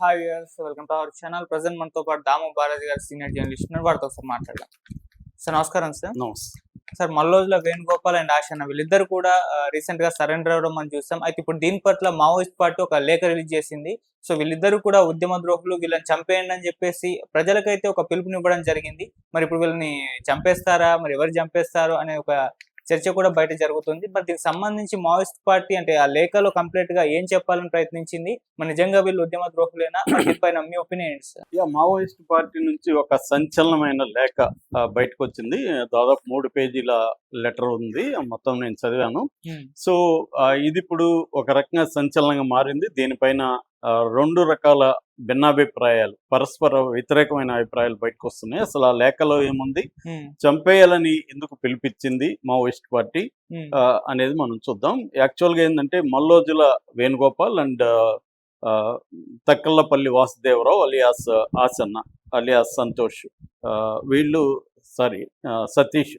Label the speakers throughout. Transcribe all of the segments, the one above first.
Speaker 1: Hi viewers welcome to our channel present మనతో పాటు దాము బాలాజీ గారు సీనియర్ జర్నలిస్ట్ వారితో ఒకసారి మాట్లాడదాం. సార్ నమస్కారం సార్
Speaker 2: నమస్తే
Speaker 1: సార్ మల్లోజుల వేణుగోపాల్ అండ్ ఆశన్న వీళ్ళిద్దరు కూడా రీసెంట్గా సరెండర్ అవ్వడం మనం చూస్తాం అయితే ఇప్పుడు దీని పట్ల మావోయిస్ట్ పార్టీ ఒక లేఖ రిలీజ్ చేసింది. సో వీళ్ళిద్దరు కూడా ఉద్యమ ద్రోహులు వీళ్ళని చంపేయండి అని చెప్పేసి ప్రజలకైతే ఒక పిలుపునివ్వడం జరిగింది. మరి ఇప్పుడు వీళ్ళని చంపేస్తారా? మరి ఎవరు చంపేస్తారు? అనే ఒక చర్చ కూడా బయట జరుగుతుంది. మరి దీనికి సంబంధించి మావోయిస్ట్ పార్టీ అంటే ఆ లేఖలో కంప్లీట్గా ఏం చెప్పాలని ప్రయత్నించింది? మరి నిజంగా వీళ్ళు ఉద్యమ ద్రోహులేనా దీనిపైన మీ ఒపీనియన్
Speaker 2: ఇక మావోయిస్ట్ పార్టీ నుంచి ఒక సంచలనమైన లేఖ బయటకు వచ్చింది దాదాపు మూడు పేజీల లెటర్ ఉంది. మొత్తం నేను చదివాను. సో ఇది ఇప్పుడు ఒక రకంగా సంచలనంగా మారింది. దీనిపైన రెండు రకాల భిన్నాభిప్రాయాలు పరస్పర వ్యతిరేకమైన అభిప్రాయాలు బయటకు వస్తున్నాయి అసలు ఆ లేఖలో ఏముంది? చంపేయాలని ఎందుకు పిలిపించింది మావోయిస్ట్ పార్టీ? అనేది మనం చూద్దాం. యాక్చువల్గా ఏంటంటే Mallojula Venugopal and Takkallapalli Vasudevarao alias Asanna alias Santosh వీళ్ళు సారీ సతీష్.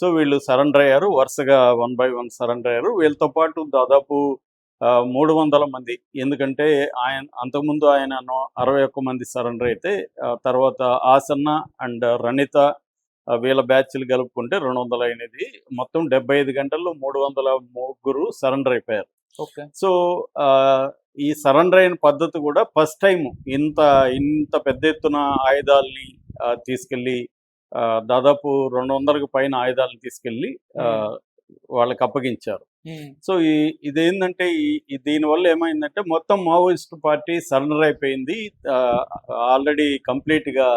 Speaker 2: సో వీళ్ళు సరెండర్ అయ్యారు. వరుసగా వన్ బై వన్ సరెండర్ అయ్యారు. వీళ్ళతో పాటు దాదాపు మూడు వందల మంది. ఎందుకంటే ఆయన అంతకుముందు ఆయన అరవై ఒక్క మంది సరెండర్ అయితే తర్వాత ఆసన్న అండ్ రణిత వీళ్ళ బ్యాచ్లు కలుపుకుంటే రెండు వందల ఎనిమిది. మొత్తం డెబ్బై ఐదు గంటల్లో మూడు వందల ముగ్గురు సరెండర్ అయిపోయారు.
Speaker 1: ఓకే.
Speaker 2: సో ఈ సరెండర్ అయిన పద్ధతి కూడా ఫస్ట్ టైం ఇంత ఇంత పెద్ద ఎత్తున ఆయుధాలని తీసుకెళ్ళి దాదాపు రెండు వందలకు పైన ఆయుధాలను తీసుకెళ్ళి వాళ్ళకి అప్పగించారు. సో ఈ ఇదేంటంటే ఈ ఈ దీనివల్ల ఏమైందంటే మొత్తం మావోయిస్ట్ పార్టీ సరెండర్ అయిపోయింది. ఆల్రెడీ కంప్లీట్గా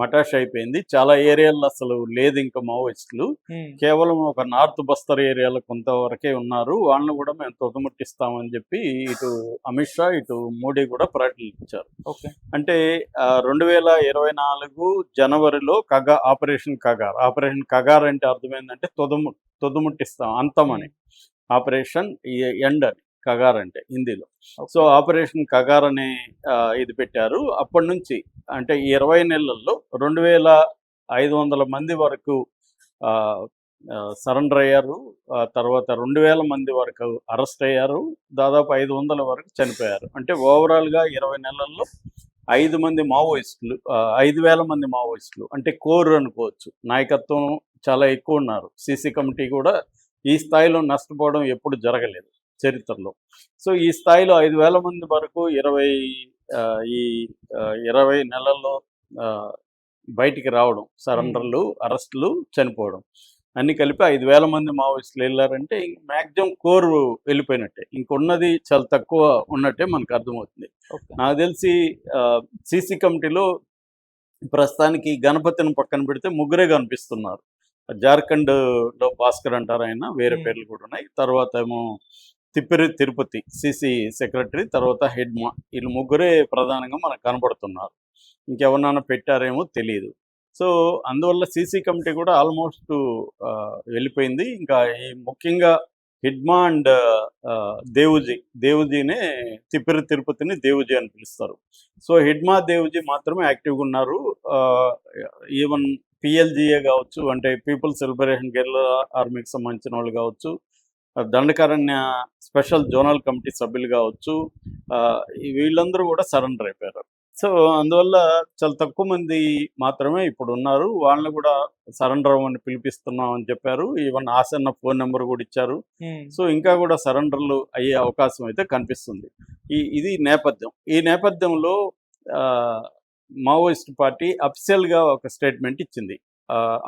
Speaker 2: మటాష్ అయిపోయింది. చాలా ఏరియాల్లో అసలు లేదు ఇంకా మావోయిస్టులు. కేవలం ఒక నార్త్ బస్తర్ ఏరియాలో కొంతవరకే ఉన్నారు. వాళ్ళని కూడా మేము తుదముట్టిస్తామని చెప్పి ఇటు అమిత్ షా ఇటు మోడీ కూడా ప్రకటించారు అంటే రెండు వేల ఇరవై నాలుగు జనవరిలో కగా ఆపరేషన్ కగార్. ఆపరేషన్ కగార్ అంటే అర్థమైందంటే తుదము తుదముట్టిస్తాం అంతమని ఆపరేషన్ ఎండ్ అని కగార్ అంటే హిందీలో. సో ఆపరేషన్ కగార్ అనే ఇది పెట్టారు. అప్పటి నుంచి అంటే ఇరవై నెలల్లో రెండు వేల ఐదు వందల మంది వరకు సరెండర్ అయ్యారు. తర్వాత రెండు వేల మంది వరకు అరెస్ట్ అయ్యారు. దాదాపు ఐదు వందల వరకు చనిపోయారు. అంటే ఓవరాల్గా ఇరవై నెలల్లో ఐదు మంది మావోయిస్టులు ఐదు వేల మంది మావోయిస్టులు అంటే కోర్ అనుకోవచ్చు. నాయకత్వం చాలా ఎక్కువ ఉన్నారు. సీసీ కమిటీ కూడా ఈ స్థాయిలో నష్టపోవడం ఎప్పుడు జరగలేదు చరిత్రలో. సో ఈ స్థాయిలో ఐదు వేల మంది వరకు ఇరవై ఈ ఇరవై నెలల్లో బయటికి రావడం సరెండర్లు అరెస్టులు చనిపోవడం. అన్ని కలిపి ఐదు వేల మంది మావోయిస్టులు వెళ్ళారంటే మ్యాక్సిమం కోర్ వెళ్ళిపోయినట్టే. ఇంకొన్నది చాలా తక్కువ ఉన్నట్టే మనకు అర్థమవుతుంది. నాకు తెలిసి సీసీ కమిటీలో ప్రస్తుతానికి గణపతిని పక్కన పెడితే ముగ్గురే కనిపిస్తున్నారు. జార్ఖండ్లో భాస్కర్ అంటారు ఆయన వేరే. పేర్లు కూడా ఉన్నాయి. తర్వాత ఏమో తిప్పిరి తిరుపతి సిసి సెక్రటరీ తర్వాత హెడ్ మా వీళ్ళు ముగ్గురే ప్రధానంగా మనకు కనబడుతున్నారు. ఇంకెవరినైనా పెట్టారేమో తెలియదు సో అందువల్ల సీసీ కమిటీ కూడా ఆల్మోస్ట్ వెళ్ళిపోయింది. ఇంకా ఈ ముఖ్యంగా హిడ్మా అండ్ దేవుజీ దేవుజీనే తిప్పిరి తిరుపతిని దేవుజీ అని పిలుస్తారు. సో హిడ్మా దేవుజీ మాత్రమే యాక్టివ్గా ఉన్నారు. ఈవెన్ పిఎల్జిఏ కావచ్చు అంటే పీపుల్స్ లిబరేషన్ గెర్ల ఆర్మీకి సంబంధించిన వాళ్ళు కావచ్చు దండకారణ్య స్పెషల్ జోనల్ కమిటీ సభ్యులు కావచ్చు వీళ్ళందరూ కూడా సరెండర్ అయిపోయారు. సో అందువల్ల చాలా తక్కువ మంది మాత్రమే ఇప్పుడు ఉన్నారు. వాళ్ళని కూడా సరెండర్ అవ్వమని పిలిపిస్తున్నాం అని చెప్పారు. ఈవెన్ ఆసన్న ఫోన్ నెంబర్ కూడా ఇచ్చారు. సో ఇంకా కూడా సరెండర్లు అయ్యే అవకాశం అయితే కనిపిస్తుంది. ఈ ఇది నేపథ్యం. ఈ నేపథ్యంలో ఆ, మావోయిస్ట్ పార్టీ అఫిషియల్గా ఒక స్టేట్మెంట్ ఇచ్చింది.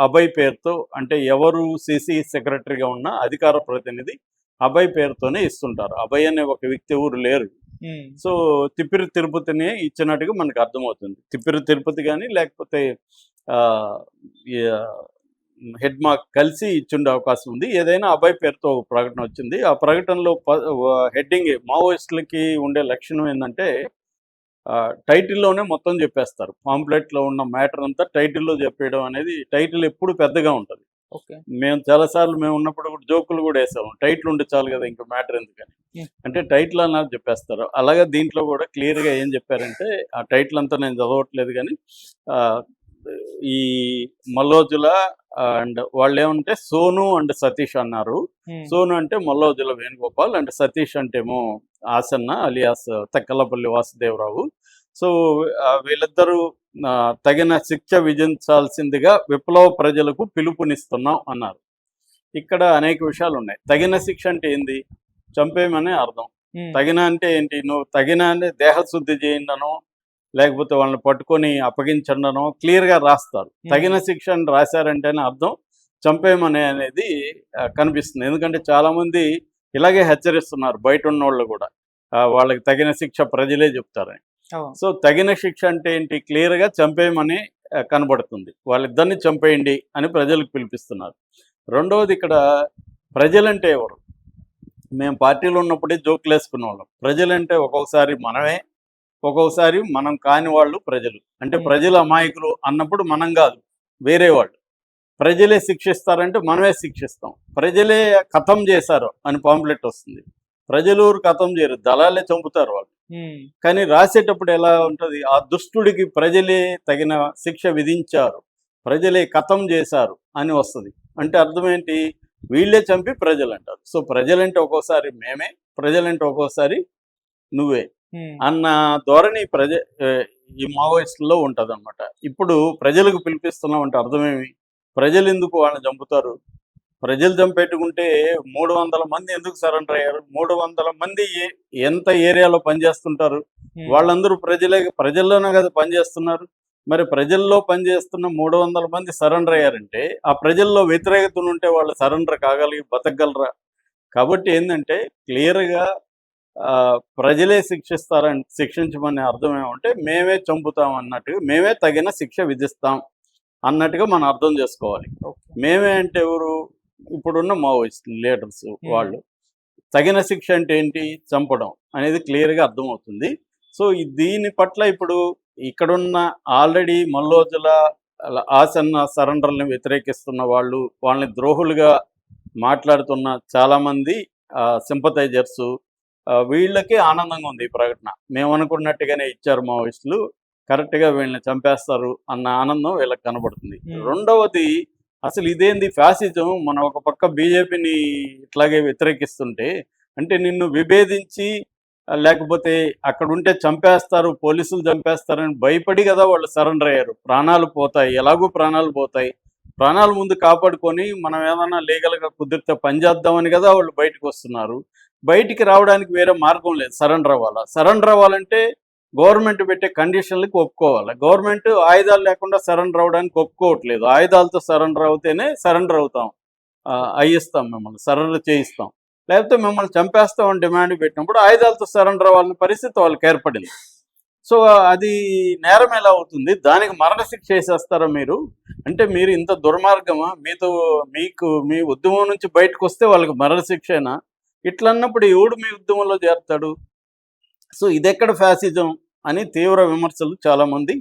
Speaker 2: అభయ్ పేరుతో అంటే ఎవరు సిసి సెక్రటరీగా ఉన్న అధికార ప్రతినిధి అభయ్ పేరుతోనే ఇస్తుంటారు. అభయ్ అనే ఒక వ్యక్తి ఊరు లేరు. సో తిప్పిరి తిరుపతిని ఇచ్చినట్టుగా మనకు అర్థమవుతుంది. తిప్పిరి తిరుపతి కానీ లేకపోతే హెడ్ మార్క్ కలిసి ఇచ్చుండే అవకాశం ఉంది. ఏదైనా అబ్బాయి పేరుతో ఒక ప్రకటన వచ్చింది. ఆ ప్రకటనలో హెడ్డింగ్ మావోయిస్టులకి ఉండే లక్షణం ఏంటంటే టైటిల్లోనే మొత్తం చెప్పేస్తారు. పాంప్లెట్లో ఉన్న మ్యాటర్ అంతా టైటిల్లో చెప్పేయడం అనేది టైటిల్ ఎప్పుడు పెద్దగా ఉంటుంది.
Speaker 1: ఓకే.
Speaker 2: మేము చాలాసార్లు మేము ఉన్నప్పుడు కూడా జోకులు కూడా వేసాము టైటిల్ ఉంటే చాలు కదా ఇంకా మ్యాటర్ ఎందుకని. అంటే టైటిల్ అన్నది చెప్పేస్తారు. అలాగే దీంట్లో కూడా క్లియర్గా ఏం చెప్పారంటే ఆ టైటిల్ అంతా నేను చదవట్లేదు కానీ ఈ మల్లోజుల అండ్ వాళ్ళు ఏమంటే సోను అండ్ సతీష్ అన్నారు. సోను అంటే మల్లోజుల వేణుగోపాల్ అండ్ సతీష్ అంటేమో ఆసన్న అలియాస్ తక్కలపల్లి వాసుదేవరావు. సో వీళ్ళిద్దరూ తగిన శిక్ష విధించాల్సిందిగా విప్లవ ప్రజలకు పిలుపునిస్తున్నాం అన్నారు. ఇక్కడ అనేక విషయాలు ఉన్నాయి తగిన శిక్ష అంటే ఏంది? చంపేయమని అర్థం. తగిన అంటే ఏంటి? నువ్వు తగిన అంటే దేహశుద్ధి చేయండనో లేకపోతే వాళ్ళని పట్టుకొని అప్పగించండనో క్లియర్గా రాస్తారు. తగిన శిక్ష అని రాశారంటేనే అర్థం. చంపేయమని అనేది కనిపిస్తుంది. ఎందుకంటే చాలామంది ఇలాగే హెచ్చరిస్తున్నారు బయట ఉన్న వాళ్ళు కూడా వాళ్ళకి తగిన శిక్ష ప్రజలే చెప్తారని. సో తగిన శిక్ష అంటే ఏంటి? క్లియర్గా చంపేయమని కనబడుతుంది. వాళ్ళిద్దరిని చంపేయండి అని ప్రజలకు పిలిపిస్తున్నారు. రెండవది ఇక్కడ ప్రజలంటే ఎవరు? మేము పార్టీలో ఉన్నప్పుడే జోకులు వేసుకునే వాళ్ళం ప్రజలంటే ఒక్కొక్కసారి మనమే ఒక్కొక్కసారి మనం కాని వాళ్ళు ప్రజలు. అంటే. ప్రజలు అమాయకులు అన్నప్పుడు మనం కాదు వేరే వాళ్ళు. ప్రజలే శిక్షిస్తారంటే మనమే శిక్షిస్తాం. ప్రజలే కథం చేశారు అని పాంప్లెట్ వస్తుంది. ప్రజలు కథం చేయరు దళాలే చంపుతారు వాళ్ళు. కానీ రాసేటప్పుడు ఎలా ఉంటుంది? ఆ దుష్టుడికి ప్రజలే తగిన శిక్ష విధించారు ప్రజలే కథం చేశారు అని వస్తుంది. అంటే అర్థం ఏంటి? వీళ్ళే చంపి ప్రజలు అంటారు సో ప్రజలంటే ఒక్కోసారి మేమే ప్రజలంటే ఒక్కోసారి నువ్వే. అన్న ధోరణి ప్రజ ఈ మావోయిస్టుల్లో ఉంటుంది అనమాట ఇప్పుడు ప్రజలకు పిలిపిస్తున్నాం అంటే అర్థమేమి? ప్రజలు ఎందుకు వాళ్ళని చంపుతారు? ప్రజలు చంపెట్టుకుంటే మూడు వందల మంది ఎందుకు సరెండర్ అయ్యారు? మూడు వందల మంది ఎంత ఏరియాలో పనిచేస్తుంటారు? వాళ్ళందరూ ప్రజలే ప్రజల్లోనే కదా పనిచేస్తున్నారు? మరి ప్రజల్లో పనిచేస్తున్న మూడు వందల మంది సరెండర్ అయ్యారంటే ఆ ప్రజల్లో వ్యతిరేకత ఉంటే వాళ్ళు సరెండర్ కాగలిగి బతకగలరా? కాబట్టి ఏంటంటే క్లియర్గా ప్రజలే శిక్షిస్తారని శిక్షించమనే అర్థం ఏమంటే మేమే చంపుతాం అన్నట్టుగా మేమే తగిన శిక్ష విధిస్తాం అన్నట్టుగా మనం అర్థం చేసుకోవాలి. మేమే అంటే ఎవరు? ఇప్పుడున్న మావోయిస్ట్ లీడర్స్ వాళ్ళు. తగిన శిక్ష అంటే ఏంటి? చంపడం అనేది క్లియర్గా అర్థమవుతుంది. సో దీని పట్ల ఇప్పుడు ఇక్కడున్న ఆల్రెడీ మల్లోజుల ఆసన్న సరెండర్ని వ్యతిరేకిస్తున్న వాళ్ళు వాళ్ళని ద్రోహులుగా మాట్లాడుతున్న చాలామంది సింపతైజర్స్ వీళ్ళకి ఆనందంగా ఉంది ఈ ప్రకటన. మేము అనుకున్నట్టుగానే ఇచ్చారు మావోయిస్టులు. కరెక్ట్గా వీళ్ళని చంపేస్తారు అన్న ఆనందం వీళ్ళకి కనబడుతుంది. రెండవది అసలు ఇదేంది ఫ్యాసిజం? మన ఒక పక్క బీజేపీని ఇట్లాగే వ్యతిరేకిస్తుంటే అంటే నిన్ను విభేదించి లేకపోతే అక్కడ ఉంటే చంపేస్తారు పోలీసులు చంపేస్తారని భయపడి కదా వాళ్ళు సరెండర్ అయ్యారు. ప్రాణాలు పోతాయి ఎలాగో ప్రాణాలు పోతాయి. ప్రాణాల ముందు కాపాడుకొని మనం ఏదైనా లీగల్గా కుదిరితే పని చేద్దామని కదా వాళ్ళు బయటకు వస్తున్నారు. బయటికి రావడానికి వేరే మార్గం లేదు. సరెండర్ అవ్వాలా? సరెండర్ అవ్వాలంటే గవర్నమెంట్ పెట్టే కండిషన్లకు ఒప్పుకోవాలి. గవర్నమెంట్ ఆయుధాలు లేకుండా సరెండర్ అవ్వడానికి ఒప్పుకోవట్లేదు. ఆయుధాలతో సరెండర్ అవుతేనే సరెండర్ అవుతాం. అయ్యిస్తాం మిమ్మల్ని సరెండర్ చేయిస్తాం. లేకపోతే మిమ్మల్ని చంపేస్తామని డిమాండ్ పెట్టినప్పుడు ఆయుధాలతో సరెండర్ అవ్వాలని పరిస్థితి వాళ్ళకి ఏర్పడింది. సో అది నేరం ఎలా అవుతుంది? దానికి మరణశిక్ష వేసేస్తారా మీరు? అంటే మీరు ఇంత దుర్మార్గమా? మీతో మీకు మీ ఉద్యమం నుంచి బయటకు వస్తే వాళ్ళకి మరణశిక్షేనా? ఇట్లన్నప్పుడు ఎవడు మీ ఉద్యమంలో చేరుతాడు? సో ఇదెక్కడ ఫ్యాసిజం అని తీవ్ర విమర్శలు చాలామంది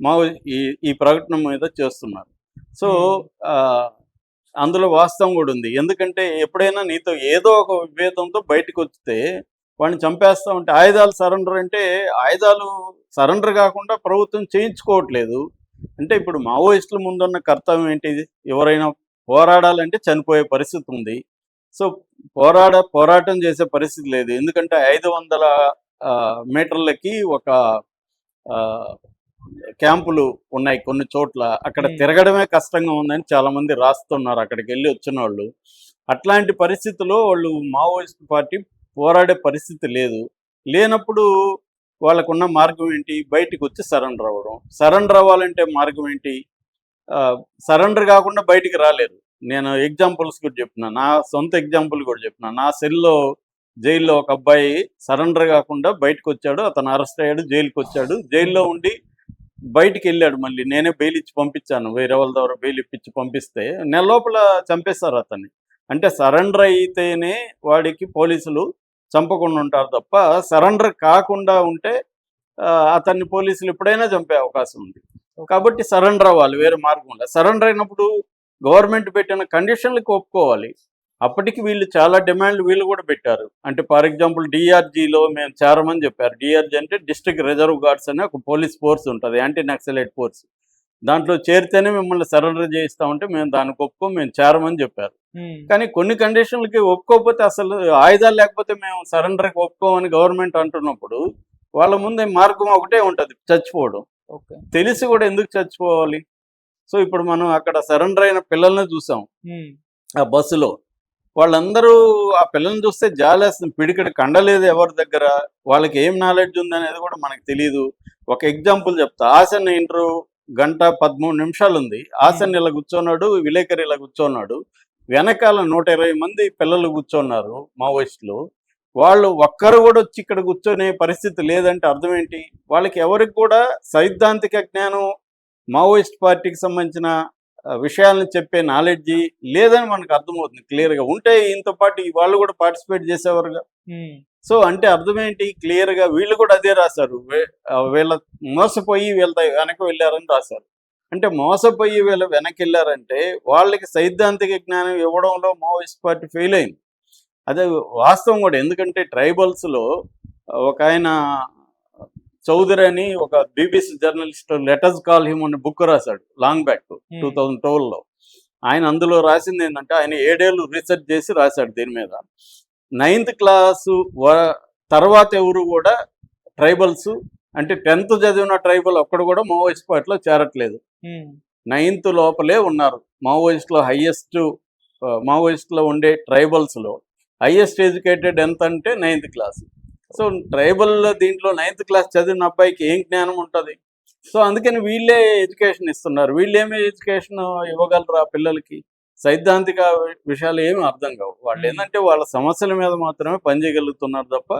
Speaker 2: మా ఈ ఈ ప్రకటన మీద చేస్తున్నారు. సో ఆ, అందులో వాస్తవం కూడా ఉంది. ఎందుకంటే ఎప్పుడైనా నీతో ఏదో ఒక విభేదంతో బయటకు వస్తే వాడిని చంపేస్తా ఉంటే ఆయుధాలు సరెండర్ అంటే ఆయుధాలు సరెండర్ కాకుండా ప్రభుత్వం చేయించుకోవట్లేదు. అంటే ఇప్పుడు మావోయిస్టుల ముందున్న కర్తవ్యం ఏంటి? ఎవరైనా పోరాడాలంటే చనిపోయే పరిస్థితి ఉంది. సో పోరాడ పోరాటం చేసే పరిస్థితి లేదు. ఎందుకంటే ఐదు వందల మీటర్లకి ఒక క్యాంపులు ఉన్నాయి కొన్ని చోట్ల. అక్కడ. తిరగడమే కష్టంగా ఉందని చాలా మంది రాస్తున్నారు. అక్కడికి వెళ్ళి వచ్చిన వాళ్ళు అట్లాంటి పరిస్థితిలో వాళ్ళు మావోయిస్ట్ పార్టీ పోరాడే పరిస్థితి లేదు. లేనప్పుడు వాళ్ళకున్న మార్గం ఏంటి? బయటికి వచ్చి సరెండర్ అవ్వడం. సరెండర్ అవ్వాలంటే మార్గం ఏంటి? సరెండర్ కాకుండా బయటికి రాలేరు. నేను ఎగ్జాంపుల్స్ కూడా చెప్పిన నా సొంత ఎగ్జాంపుల్ కూడా చెప్పిన నా సెల్లో జైల్లో ఒక అబ్బాయి సరెండర్ కాకుండా బయటకు వచ్చాడు అతను అరెస్ట్ అయ్యాడు జైలుకి వచ్చాడు జైల్లో ఉండి బయటికి వెళ్ళాడు మళ్ళీ. నేనే బెయిల్ ఇచ్చి పంపించాను. వేరే వాళ్ళ ద్వారా బెయిల్ ఇప్పించి పంపిస్తే నెల లోపల చంపేశారు అతన్ని. అంటే సరెండర్ అయితేనే వాడికి పోలీసులు చంపకుండా ఉంటారు తప్ప సరెండర్ కాకుండా ఉంటే అతన్ని పోలీసులు ఎప్పుడైనా చంపే అవకాశం ఉంది. కాబట్టి సరెండర్ అవ్వాలి. వేరే మార్గం లేదు. సరెండర్ అయినప్పుడు గవర్నమెంట్ పెట్టిన కండిషన్లకు ఒప్పుకోవాలి. అప్పటికి వీళ్ళు చాలా డిమాండ్లు వీళ్ళు కూడా పెట్టారు. అంటే ఫర్ ఎగ్జాంపుల్ డిఆర్జీలో మేము చేరమని చెప్పారు. డిఆర్జీ అంటే డిస్ట్రిక్ట్ రిజర్వ్ గార్డ్స్ అనే ఒక పోలీస్ ఫోర్స్ ఉంటుంది యాంటీ నక్సలైట్ ఫోర్స్. దాంట్లో చేరితేనే మిమ్మల్ని సరెండర్ చేయిస్తామంటే మేము దానికి ఒప్పుకో మేము చేరమని చెప్పారు. కానీ కొన్ని కండిషన్లకి ఒప్పుకోకపోతే అసలు ఆయుధాలు లేకపోతే మేము సరెండర్కి ఒప్పుకోమని గవర్నమెంట్ అంటున్నప్పుడు వాళ్ళ ముందు మార్గం ఒకటే ఉంటది చచ్చిపోవడం. తెలిసి కూడా ఎందుకు చచ్చిపోవాలి? సో ఇప్పుడు మనం అక్కడ సరెండర్ అయిన పిల్లల్ని చూసాం. ఆ బస్సులో. వాళ్ళందరూ ఆ పిల్లల్ని చూస్తే జాలేస్తుంది. పిడికడి కండలేదు ఎవరి దగ్గర? వాళ్ళకి ఏం నాలెడ్జ్ ఉంది అనేది కూడా మనకు తెలియదు ఒక ఎగ్జాంపుల్ చెప్తా. ఆసన్ ఇంటర్వ్యూ గంట పదమూడు నిమిషాలు ఉంది ఆసన్ ఇలా కూర్చున్నాడు విలేకరి ఇలా కూర్చున్నాడు. వెనకాల నూట ఇరవై మంది పిల్లలు కూర్చున్నారు మావోయిస్టులు. వాళ్ళు ఒక్కరు కూడా వచ్చి ఇక్కడ కూర్చొనే పరిస్థితి లేదంటే అర్థం ఏంటి? వాళ్ళకి ఎవరికి కూడా సైద్ధాంతిక జ్ఞానం మావోయిస్ట్ పార్టీకి సంబంధించిన విషయాలను చెప్పే నాలెడ్జి లేదని మనకు అర్థమవుతుంది క్లియర్గా. ఉంటే ఇంత పాటు వాళ్ళు కూడా పార్టిసిపేట్ చేసేవారుగా. సో అంటే అర్థం ఏంటి క్లియర్గా వీళ్ళు కూడా అదే రాశారు. వీళ్ళ మోసపోయి వీళ్ళ వెనక వెళ్ళారని రాశారు. అంటే మోసపోయి వీళ్ళు వెనక్కి వెళ్ళారంటే వాళ్ళకి సైద్ధాంతిక జ్ఞానం ఇవ్వడంలో మావోయిస్ట్ పార్టీ ఫెయిల్ అయింది అదే వాస్తవం కూడా. ఎందుకంటే ట్రైబల్స్లో ఒక ఆయన చౌదరి అని ఒక BBC journalist letters call him అనే బుక్ రాశాడు long back two
Speaker 1: um,
Speaker 2: thousand ట్వెల్వ్లో. ఆయన అందులో రాసింది ఏంటంటే ఆయన ఏడేళ్ళు రీసెర్చ్ చేసి రాశాడు దీని మీద. నైన్త్ క్లాసు తర్వాత ఎవరు కూడా ట్రైబల్స్ అంటే టెన్త్ చదివిన ట్రైబల్ ఒక్కడు కూడా మావోయిస్ట్ పార్టీలో చేరట్లేదు.
Speaker 1: ఉమ్,
Speaker 2: నైన్త్ లోపలే ఉన్నారు. మావోయిస్ట్లో హయ్యెస్ట్ మావోయిస్ట్లో ఉండే ట్రైబల్స్లో. హయ్యెస్ట్ ఎడ్యుకేటెడ్ ఎంత అంటే నైన్త్ క్లాస్. సో ట్రైబల్ దీంట్లో నైన్త్ క్లాస్ చదివిన అబ్బాయికి ఏం జ్ఞానం ఉంటుంది? సో అందుకని వీళ్ళే ఎడ్యుకేషన్ ఇస్తున్నారు. వీళ్ళేమి ఎడ్యుకేషన్ ఇవ్వగలరు ఆ పిల్లలకి? సైద్ధాంతిక విషయాలు ఏమి అర్థం కావు. వాళ్ళు. ఏంటంటే వాళ్ళ సమస్యల మీద మాత్రమే పనిచేయగలుగుతున్నారు తప్ప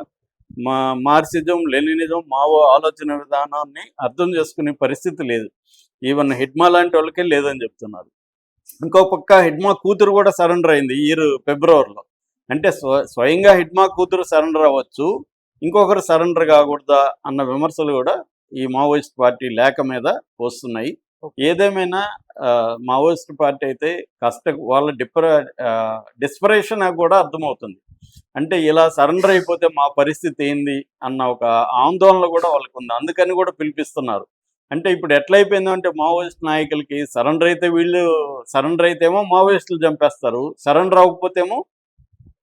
Speaker 2: మా మార్క్సిజం లెనినిజం మావో ఆలోచన విధానాన్ని అర్థం చేసుకునే పరిస్థితి లేదు. ఈవెన్ హిడ్మా లాంటి వాళ్ళకే లేదని చెప్తున్నారు. ఇంకో పక్క హిడ్మా కూతురు కూడా సరెండర్ అయింది ఇయర్ ఫిబ్రవరిలో. అంటే స్వ స్వయంగా హిడ్మా కూతురు సరెండర్ అవ్వచ్చు. ఇంకొకరు సరెండర్ కాకూడదా అన్న విమర్శలు కూడా ఈ మావోయిస్ట్ పార్టీ లేఖ మీద వస్తున్నాయి. ఏదేమైనా మావోయిస్ట్ పార్టీ అయితే కష్ట వాళ్ళ డిప్ర డిస్పరేషన్ కూడా అర్థమవుతుంది. అంటే ఇలా సరెండర్ అయిపోతే మా పరిస్థితి ఏంది అన్న ఒక ఆందోళన కూడా వాళ్ళకు ఉంది అందుకని కూడా పిలిపిస్తున్నారు. అంటే ఇప్పుడు ఎట్లయిపోయిందంటే మావోయిస్ట్ నాయకులకి సరెండర్ అయితే వీళ్ళు సరెండర్ అయితేమో మావోయిస్టులు చంపేస్తారు. సరెండర్ అవ్వకపోతేమో